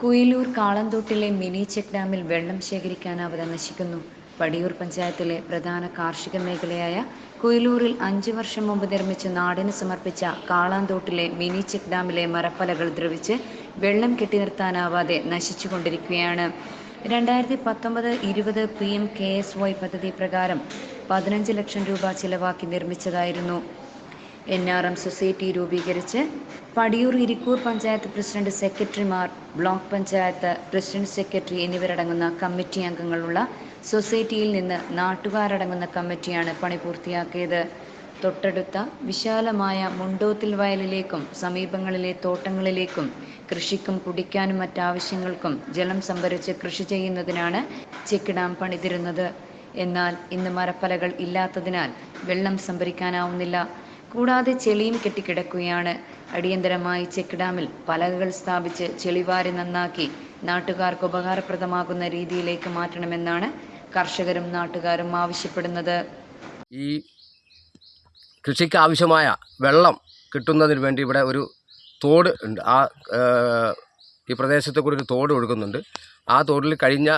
Kuyilur കാളന്തോട്ടിലെ mini check ഡാമിൽ വെള്ളം ശേഖരിക്കാനാവത നശിക്കുന്നു. പടിയൂർ പഞ്ചായത്തിലെ പ്രധാന കാർഷിക മേഖലയായ കുയിലൂരിൽ അഞ്ചു വർഷം മുമ്പ് നിർമ്മിച്ച് നാടിന് സമർപ്പിച്ച കാളാന്തോട്ടിലെ മിനി ചെക്ക് ഡാമിലെ മരപ്പലകൾ ദ്രവിച്ച് വെള്ളം കെട്ടി നിർത്താനാവാതെ നശിച്ചുകൊണ്ടിരിക്കുകയാണ്. രണ്ടായിരത്തി പത്തൊമ്പത് ഇരുപത് P M K S Y പദ്ധതി പ്രകാരം പതിനഞ്ച് ലക്ഷം രൂപ ചിലവാക്കി നിർമ്മിച്ചതായിരുന്നു. എൻ ആർ എം സൊസൈറ്റി രൂപീകരിച്ച് പടിയൂർ ഇരിക്കൂർ പഞ്ചായത്ത് പ്രസിഡന്റ് സെക്രട്ടറിമാർ ബ്ലോക്ക് പഞ്ചായത്ത് പ്രസിഡന്റ് സെക്രട്ടറി എന്നിവരടങ്ങുന്ന കമ്മിറ്റി അംഗങ്ങളുള്ള സൊസൈറ്റിയിൽ നിന്ന് നാട്ടുകാരടങ്ങുന്ന കമ്മിറ്റിയാണ് പണി പൂർത്തിയാക്കിയത്. തൊട്ടടുത്ത വിശാലമായ മുണ്ടോത്തിൽ വയലിലേക്കും സമീപങ്ങളിലെ തോട്ടങ്ങളിലേക്കും കൃഷിക്കും കുടിക്കാനും മറ്റാവശ്യങ്ങൾക്കും ജലം സംഭരിച്ച് കൃഷി ചെയ്യുന്നതിനാണ് ചെക്കിടാം പണിതിരുന്നത്. എന്നാൽ ഇന്ന് മരപ്പലകൾ ഇല്ലാത്തതിനാൽ വെള്ളം സംഭരിക്കാനാവുന്നില്ല. കൂടാതെ ചെളിയും കെട്ടിക്കിടക്കുകയാണ്. അടിയന്തരമായി ചെക്ക് ഡാമിൽ പലകകൾ സ്ഥാപിച്ച് ചെളിവാരി നന്നാക്കി നാട്ടുകാർക്ക് ഉപകാരപ്രദമാകുന്ന രീതിയിലേക്ക് മാറ്റണമെന്നാണ് കർഷകരും നാട്ടുകാരും ആവശ്യപ്പെടുന്നത്. ഈ കൃഷിക്ക് ആവശ്യമായ വെള്ളം കിട്ടുന്നതിന് വേണ്ടി ഇവിടെ ഒരു തോട് ഉണ്ട്. ആ ഈ പ്രദേശത്ത് കൂടി ഒരു തോട് ഒഴുകുന്നുണ്ട്. ആ തോടിൽ കഴിഞ്ഞ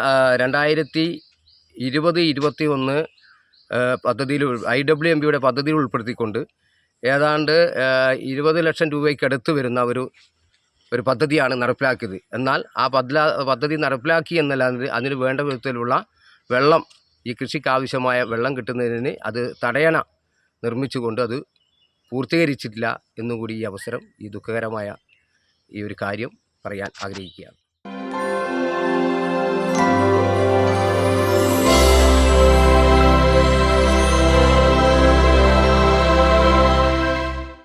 രണ്ടായിരത്തി ഇരുപത് ഇരുപത്തി ഒന്ന് പദ്ധതിയിൽ ഐ ഡബ്ല്യു എം പിയുടെ പദ്ധതിയിൽ ഉൾപ്പെടുത്തിക്കൊണ്ട് ഏതാണ്ട് ഇരുപത് ലക്ഷം രൂപയ്ക്കടുത്ത് വരുന്ന ഒരു ഒരു പദ്ധതിയാണ് നടപ്പിലാക്കിയത്. എന്നാൽ ആ പദ്ധതി നടപ്പിലാക്കി എന്നല്ലാതെ അതിന് വേണ്ട വിധത്തിലുള്ള വെള്ളം ഈ കൃഷിക്ക് ആവശ്യമായ വെള്ളം കിട്ടുന്നതിന് അത് തടയണ നിർമ്മിച്ചുകൊണ്ട് അത് പൂർത്തീകരിച്ചിട്ടില്ല എന്നുകൂടി ഈ അവസരം ഈ ദുഃഖകരമായ ഈ ഒരു കാര്യം പറയാൻ ആഗ്രഹിക്കുകയാണ്.